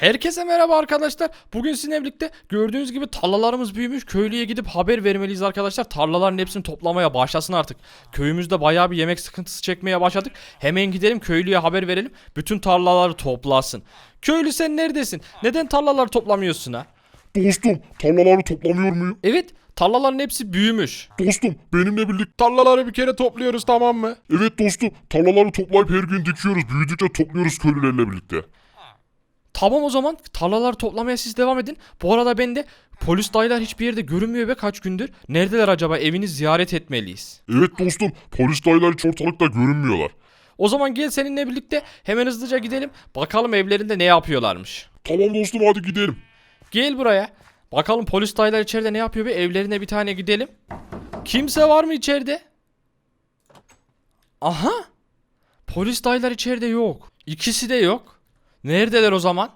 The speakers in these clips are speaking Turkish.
Herkese merhaba arkadaşlar. Bugün sizinle birlikte gördüğünüz gibi tarlalarımız büyümüş. Köylüye gidip haber vermeliyiz arkadaşlar. Tarlaların hepsini toplamaya başlasın artık. Köyümüzde bayağı bir yemek sıkıntısı çekmeye başladık. Hemen gidelim köylüye haber verelim. Bütün tarlaları toplasın. Köylü sen neredesin? Neden tarlaları toplamıyorsun ha? Dostum tarlaları toplamıyor muyum? Evet tarlaların hepsi büyümüş. Dostum benimle birlikte Tarlaları bir kere topluyoruz tamam mı? Evet dostum tarlaları toplayıp her gün dikiyoruz. Büyüdükçe topluyoruz köylülerle birlikte. Tamam o zaman tarlaları toplamaya siz devam edin. Bu arada ben de polis dayılar hiçbir yerde görünmüyor be kaç gündür. Neredeler acaba evini ziyaret etmeliyiz. Evet dostum polis dayılar hiç ortalıkta görünmüyorlar. O zaman gel seninle birlikte hemen hızlıca gidelim. Bakalım evlerinde ne yapıyorlarmış. Tamam dostum hadi gidelim. Gel buraya. Bakalım polis dayılar içeride ne yapıyor bir evlerine bir tane gidelim. Kimse var mı içeride? Aha. Polis dayılar içeride yok. İkisi de yok. Neredeler o zaman?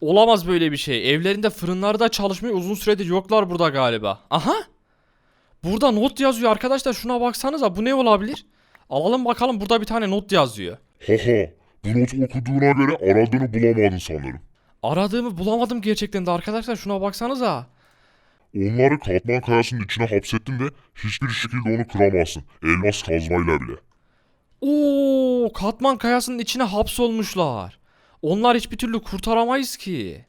Olamaz böyle bir şey. Evlerinde fırınları da çalışmıyor. Uzun süredir yoklar burada galiba. Aha. Burada not yazıyor arkadaşlar. Şuna baksanıza. Bu ne olabilir? Alalım bakalım. Burada bir tane not yazıyor. Haha bu notu okuduğuna göre aradığını bulamadın sanırım. Aradığımı bulamadım gerçekten de arkadaşlar. Şuna baksanıza. Onları katman kayasının içine hapsettin ve hiçbir şekilde onu kıramazsın. Elmas kazmayla bile. Oo, katman kayasının içine hapsolmuşlar. Onlar hiçbir türlü kurtaramayız ki.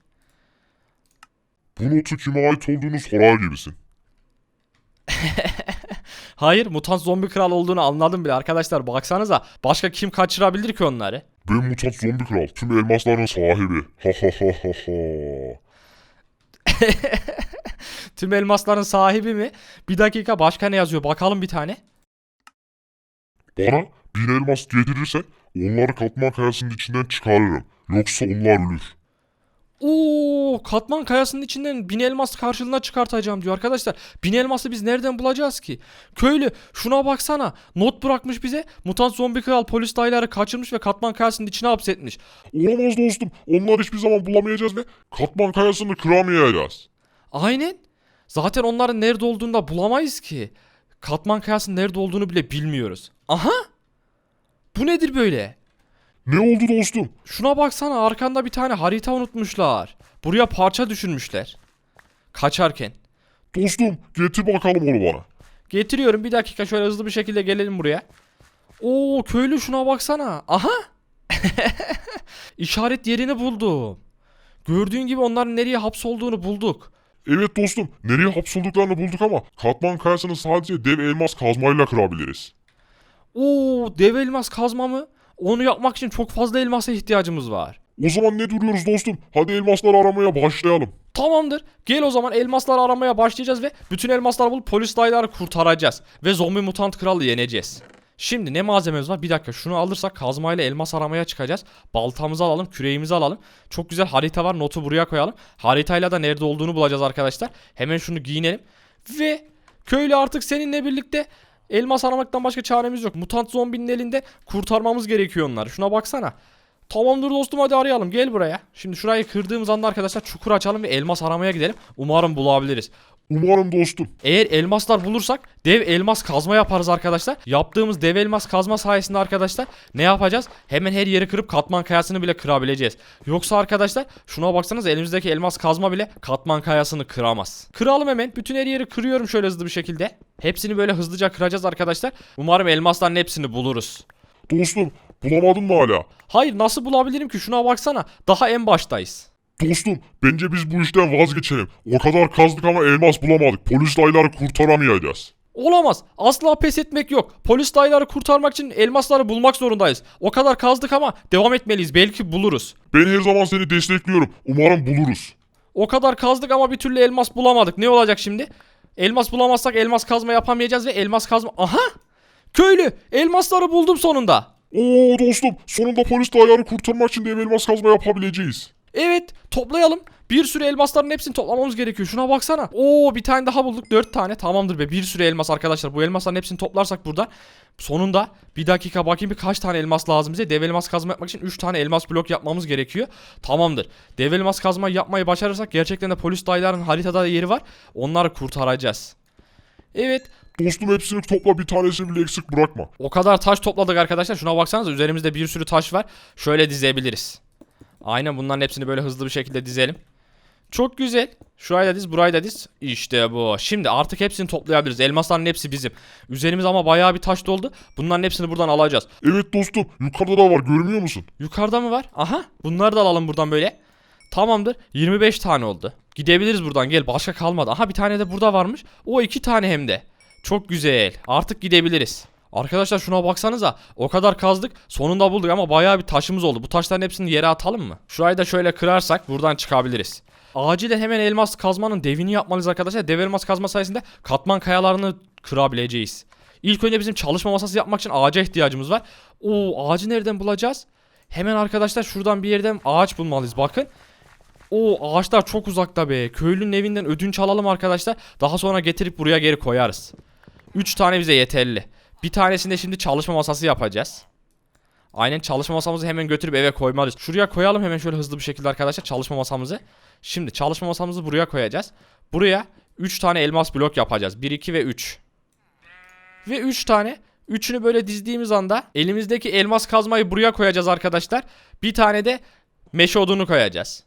Bu notu kime ait olduğunu sorar gibisin. Hayır, mutant zombi kral olduğunu anladım bile arkadaşlar. Baksanıza, başka kim kaçırabilir ki onları? Ben mutant zombi kral. Tüm elmasların sahibi. Ha ha ha ha ha. Tüm elmasların sahibi mi? Bir dakika başka ne yazıyor? Bakalım bir tane. Bana bin elmas getirirsen onları katman kayasının içinden çıkarırım. Yoksa onlar ölür. Oo, katman kayasının içinden bin elmas karşılığına çıkartacağım diyor arkadaşlar. Bin elması biz nereden bulacağız ki? Köylü şuna baksana. Not bırakmış bize. Mutant zombi kral polis dayıları kaçırmış ve katman kayasının içine hapsetmiş. Olamaz dostum. Onları hiçbir zaman bulamayacağız ve katman kayasını kıramayacağız. Aynen. Zaten onların nerede olduğunu da bulamayız ki. Katman kayasının nerede olduğunu bile bilmiyoruz. Aha! Bu nedir böyle? Ne oldu dostum? Şuna baksana arkanda bir tane harita unutmuşlar. Buraya parça düşürmüşler. Kaçarken. Dostum getir bakalım onu bana. Getiriyorum bir dakika şöyle hızlı bir şekilde gelelim buraya. Oo köylü şuna baksana. Aha! İşaret yerini buldum. Gördüğün gibi onların nereye hapsolduğunu bulduk. Evet dostum nereye hapsolduklarını bulduk ama katman kayasını sadece dev elmas kazmayla kırabiliriz. Oo dev elmas kazma mı? Onu yapmak için çok fazla elmasa ihtiyacımız var. O zaman ne duruyoruz dostum? Hadi elmasları aramaya başlayalım. Tamamdır. Gel o zaman elmasları aramaya başlayacağız ve bütün elmasları bulup polis dayıları kurtaracağız. Ve zombi mutant kralı yeneceğiz. Şimdi ne malzememiz var? Bir dakika şunu alırsak kazmayla elmas aramaya çıkacağız. Baltamızı alalım, küreğimizi alalım. Çok güzel harita var. Notu buraya koyalım. Haritayla da nerede olduğunu bulacağız arkadaşlar. Hemen şunu giyinelim. Ve köylü artık seninle birlikte elmas aramaktan başka çaremiz yok. Mutant zombinin elinde kurtarmamız gerekiyor onları. Şuna baksana. Tamamdır dostum hadi arayalım gel buraya. Şimdi şurayı kırdığımız anda arkadaşlar çukur açalım ve elmas aramaya gidelim. Umarım bulabiliriz. Umarım dostum. Eğer elmaslar bulursak dev elmas kazma yaparız arkadaşlar. Yaptığımız dev elmas kazma sayesinde arkadaşlar ne yapacağız? Hemen her yeri kırıp katman kayasını bile kırabileceğiz. Yoksa arkadaşlar şuna baksanız elimizdeki elmas kazma bile katman kayasını kıramaz. Kıralım hemen. Bütün her yeri kırıyorum şöyle hızlı bir şekilde. Hepsini böyle hızlıca kıracağız arkadaşlar. Umarım elmasların hepsini buluruz. Dostum bulamadın mı hala? Hayır nasıl bulabilirim ki? Şuna baksana. Daha en baştayız. Dostum bence biz bu işten vazgeçelim. O kadar kazdık ama elmas bulamadık. Polis dayıları kurtaramayacağız. Olamaz. Asla pes etmek yok. Polis dayıları kurtarmak için elmasları bulmak zorundayız. O kadar kazdık ama devam etmeliyiz. Belki buluruz. Ben her zaman seni destekliyorum. Umarım buluruz. O kadar kazdık ama bir türlü elmas bulamadık. Ne olacak şimdi? Elmas bulamazsak elmas kazma yapamayacağız ve elmas kazma... Aha! Köylü! Elmasları buldum sonunda. Oo dostum sonunda polis dayıları kurtarmak için dev elmas kazma yapabileceğiz. Evet toplayalım. Bir sürü elmasların hepsini toplamamız gerekiyor. Şuna baksana. Oo bir tane daha bulduk. Dört tane. Tamamdır be. Bir sürü elmas arkadaşlar. Bu elmasların hepsini toplarsak burada. Sonunda bir dakika bakayım bir kaç tane elmas lazım bize. Dev elmas kazma yapmak için 3 tane elmas blok yapmamız gerekiyor. Tamamdır. Dev elmas kazma yapmayı başarırsak gerçekten de polis dayıların haritada yeri var. Onları kurtaracağız. Evet Dostum hepsini topla bir tanesini bile eksik bırakma. o kadar taş topladık arkadaşlar. Şuna baksanıza üzerimizde bir sürü taş var. Şöyle dizebiliriz. Aynen bunların hepsini böyle hızlı bir şekilde dizelim. Çok güzel. Şurayı da diz, burayı da diz. İşte bu. Şimdi artık hepsini toplayabiliriz. Elmasların hepsi bizim. Üzerimiz ama bayağı bir taş doldu. Bunların hepsini buradan alacağız. Evet dostum yukarıda da var görmüyor musun? Yukarıda mı var? Aha. Bunları da alalım buradan böyle. Tamamdır. 25 tane oldu. Gidebiliriz buradan. Gel. Başka kalmadı. Aha bir tane de burada varmış. O iki tane hem de. Çok güzel. Artık gidebiliriz. Arkadaşlar şuna baksanıza. O kadar kazdık. Sonunda bulduk ama bayağı bir taşımız oldu. Bu taşların hepsini yere atalım mı? Şurayı da şöyle kırarsak buradan çıkabiliriz. Acilen hemen elmas kazmanın devini yapmalıyız arkadaşlar. Dev elmas kazma sayesinde katman kayalarını kırabileceğiz. İlk önce bizim çalışma masası yapmak için ağaca ihtiyacımız var. Oo ağacı nereden bulacağız? Hemen arkadaşlar şuradan bir yerden ağaç bulmalıyız bakın. O ağaçlar çok uzakta be. Köylünün evinden ödünç alalım arkadaşlar. Daha sonra getirip buraya geri koyarız. 3 tane bize yeterli. Bir tanesinde şimdi çalışma masası yapacağız. Aynen çalışma masamızı hemen götürüp eve koymalıyız. Şuraya koyalım hemen şöyle hızlı bir şekilde arkadaşlar çalışma masamızı. Şimdi çalışma masamızı buraya koyacağız. Buraya 3 tane elmas blok yapacağız. 1, 2 ve 3. Ve 3 tane. Üçünü böyle dizdiğimiz anda elimizdeki elmas kazmayı buraya koyacağız arkadaşlar. Bir tane de meşe odunu koyacağız.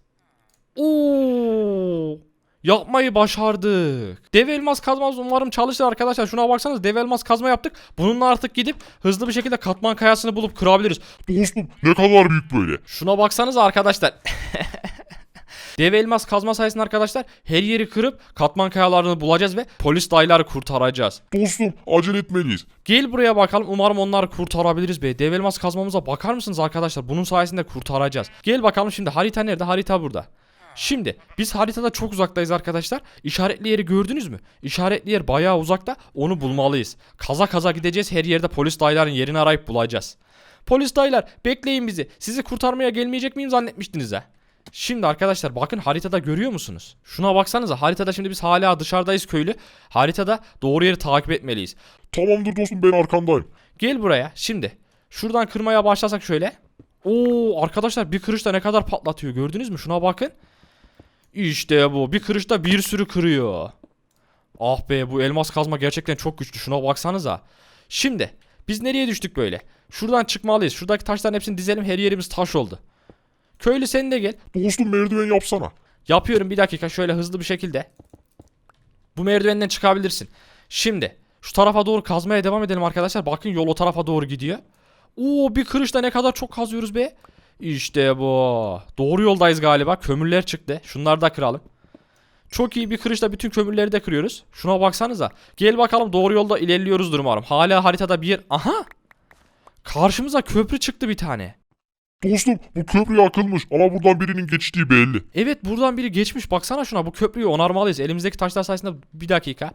Oo! Yapmayı başardık. Dev elmas kazmamız umarım çalışır arkadaşlar. Şuna baksanız dev elmas kazma yaptık. Bununla artık gidip hızlı bir şekilde katman kayasını bulup kırabiliriz. Dostum ne kadar büyük böyle. Şuna baksanız arkadaşlar. Dev elmas kazma sayesinde arkadaşlar her yeri kırıp katman kayalarını bulacağız ve polis dayıları kurtaracağız. Dostum acele etmeliyiz. Gel buraya bakalım umarım onları kurtarabiliriz be. Dev elmas kazmamıza bakar mısınız arkadaşlar? Bunun sayesinde kurtaracağız. Gel bakalım şimdi harita nerede? Harita burada. Şimdi biz haritada çok uzaktayız arkadaşlar. İşaretli yeri gördünüz mü? İşaretli yer bayağı uzakta. Onu bulmalıyız. Kaza kaza gideceğiz. Her yerde polis dayıların yerini arayıp bulacağız. Polis dayılar bekleyin bizi. Sizi kurtarmaya gelmeyecek miyim zannetmiştiniz ha? Şimdi arkadaşlar bakın haritada görüyor musunuz? Şuna baksanıza haritada şimdi biz hala dışarıdayız köylü. Haritada doğru yeri takip etmeliyiz. Tamamdır dostum ben arkandayım. Gel buraya şimdi. Şuradan kırmaya başlasak şöyle. Oo arkadaşlar bir kırışta ne kadar patlatıyor gördünüz mü? Şuna bakın. İşte bu. Bir kırışta bir sürü kırıyor. Ah be bu elmas kazma gerçekten çok güçlü. Şuna baksanıza. Şimdi biz nereye düştük böyle? Şuradan çıkmalıyız. Şuradaki taşların hepsini dizelim. Her yerimiz taş oldu. Köylü sen de gel. Dostum merdiven yapsana. Yapıyorum bir dakika şöyle hızlı bir şekilde. Bu merdivenden çıkabilirsin. Şimdi şu tarafa doğru kazmaya devam edelim arkadaşlar. Bakın yol o tarafa doğru gidiyor. Oo bir kırışta ne kadar çok kazıyoruz be. İşte bu. Doğru yoldayız galiba. Kömürler çıktı. Şunları da kıralım. Çok iyi bir kırışta bütün kömürleri de kırıyoruz. Şuna baksanıza. Gel bakalım doğru yolda ilerliyoruz umarım. Hala haritada bir yer. Aha. Karşımıza köprü çıktı bir tane. Dostum bu köprü yakılmış ama buradan birinin geçtiği belli. Evet buradan biri geçmiş. Baksana şuna bu köprüyü onarmalıyız. Elimizdeki taşlar sayesinde bir dakika.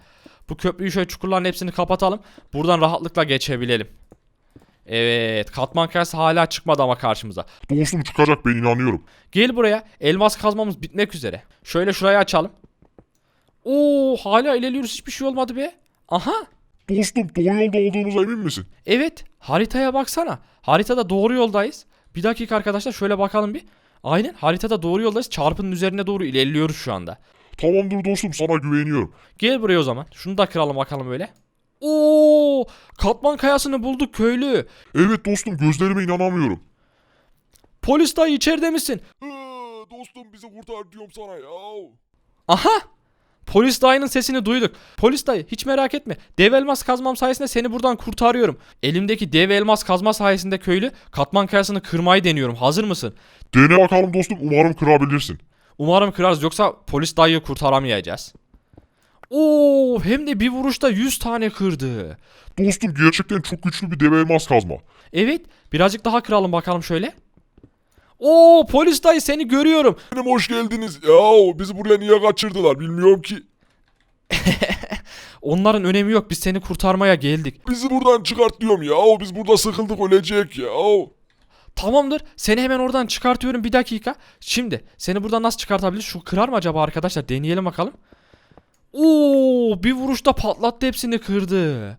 Bu köprüyü şöyle çukurların hepsini kapatalım. Buradan rahatlıkla geçebilelim. Evet katman kayası hala çıkmadı ama karşımıza. Dostum çıkacak ben inanıyorum. Gel buraya. Elmas kazmamız bitmek üzere. Şöyle şurayı açalım. Oo hala ilerliyoruz hiçbir şey olmadı be. Aha. Dostum doğru yolda olduğumuza emin misin? Evet haritaya baksana. Haritada doğru yoldayız. Bir dakika arkadaşlar şöyle bakalım bir. Aynen haritada doğru yoldayız. Çarpının üzerine doğru ilerliyoruz şu anda. Tamamdır dostum sana güveniyorum. Gel buraya o zaman. Şunu da kıralım bakalım böyle. Oo! Katman kayasını bulduk köylü. Evet dostum gözlerime inanamıyorum. Polis dayı içeride misin? dostum bizi kurtar diyorum sana ya. Aha! Polis dayının sesini duyduk. Polis dayı hiç merak etme. Dev elmas kazmam sayesinde seni buradan kurtarıyorum. Elimdeki dev elmas kazma sayesinde köylü katman kayasını kırmayı deniyorum. Hazır mısın? Dene bakalım dostum umarım kırabilirsin. Umarım kırarız yoksa polis dayıyı kurtaramayacağız. Oo, hem de bir vuruşta 100 tane kırdı. Dostum gerçekten çok güçlü bir deve elmas kazma. Evet, birazcık daha kıralım bakalım şöyle. Oo, polis dayı seni görüyorum. Benim hoş geldiniz. Ya bizi buraya niye kaçırdılar bilmiyorum ki. Onların önemi yok. Biz seni kurtarmaya geldik. Bizi buradan çıkart diyorum ya. Biz burada sıkıldık ölecek ya. Tamamdır. Seni hemen oradan çıkartıyorum. Bir dakika. Şimdi seni buradan nasıl çıkartabiliriz? Şu kırar mı acaba arkadaşlar? Deneyelim bakalım. Oo, bir vuruşta patlattı hepsini kırdı.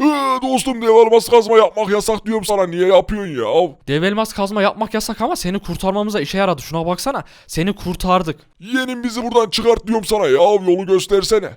Ee, dostum dev elmas kazma yapmak yasak diyorum sana. Niye yapıyorsun ya? Dev elmas kazma yapmak yasak ama seni kurtarmamıza işe yaradı. Şuna baksana. Seni kurtardık. Yeğenim bizi buradan çıkart diyorum sana ya. Yolu göstersene.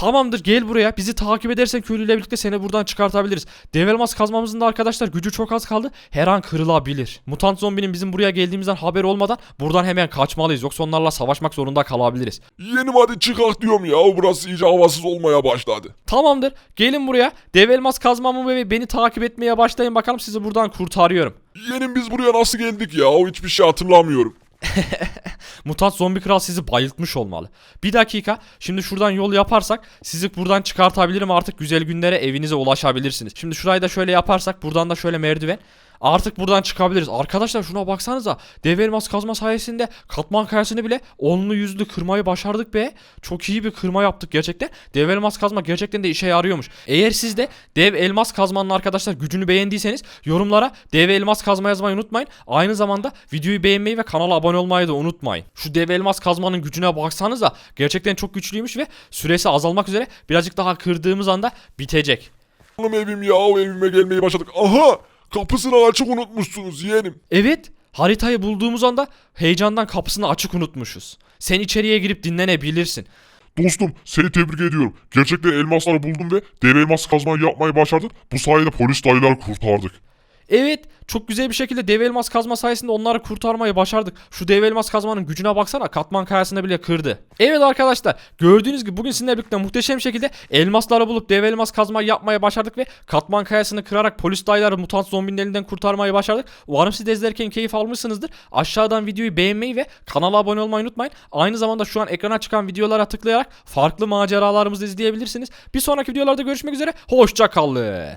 Tamamdır gel buraya. Bizi takip edersen köylüyle birlikte seni buradan çıkartabiliriz. Dev elmas kazmamızın da arkadaşlar gücü çok az kaldı. Her an kırılabilir. Mutant zombinin bizim buraya geldiğimizden haber olmadan buradan hemen kaçmalıyız. Yoksa onlarla savaşmak zorunda kalabiliriz. Yeğenim hadi çıkak diyorum ya. Burası iyice havasız olmaya başladı. Tamamdır. Gelin buraya. Dev elmas kazmamı ve beni takip etmeye başlayın bakalım sizi buradan kurtarıyorum. Yeğenim biz buraya nasıl geldik ya? O hiçbir şey hatırlamıyorum. Mutant zombi kral sizi bayıltmış olmalı. Bir dakika. Şimdi şuradan yol yaparsak sizi buradan çıkartabilirim artık güzel günlere evinize ulaşabilirsiniz. Şimdi şurayı da şöyle yaparsak buradan da şöyle merdiven. Artık buradan çıkabiliriz. Arkadaşlar şuna baksanıza. Dev elmas kazma sayesinde katman kayasını bile onlu yüzlü kırmayı başardık be. Çok iyi bir kırma yaptık gerçekten. Dev elmas kazma gerçekten de işe yarıyormuş. Eğer siz de dev elmas kazmanın arkadaşlar gücünü beğendiyseniz yorumlara dev elmas kazma yazmayı unutmayın. Aynı zamanda videoyu beğenmeyi ve kanala abone olmayı da unutmayın. Şu dev elmas kazmanın gücüne baksanıza. Gerçekten çok güçlüymüş ve süresi azalmak üzere. Birazcık daha kırdığımız anda bitecek. Oğlum evim ya. Evime gelmeye başladık. Aha! Kapısını açık unutmuşsunuz yeğenim. Evet, haritayı bulduğumuz anda heyecandan kapısını açık unutmuşuz. Sen içeriye girip dinlenebilirsin. Dostum seni tebrik ediyorum. Gerçekten elmasları buldum ve dev elmas kazmayı yapmayı başardın. Bu sayede polis dayıları kurtardık. Evet, çok güzel bir şekilde dev elmas kazma sayesinde onları kurtarmayı başardık. Şu dev elmas kazmanın gücüne baksana katman kayasını bile kırdı. Evet arkadaşlar gördüğünüz gibi bugün sizinle birlikte muhteşem şekilde elmasları bulup dev elmas kazmayı yapmaya başardık ve katman kayasını kırarak polis dayıları mutant zombinin elinden kurtarmayı başardık. Umarım siz de izlerken keyif almışsınızdır. Aşağıdan videoyu beğenmeyi ve kanala abone olmayı unutmayın. Aynı zamanda şu an ekrana çıkan videolara tıklayarak farklı maceralarımızı izleyebilirsiniz. Bir sonraki videolarda görüşmek üzere. Hoşça kalın.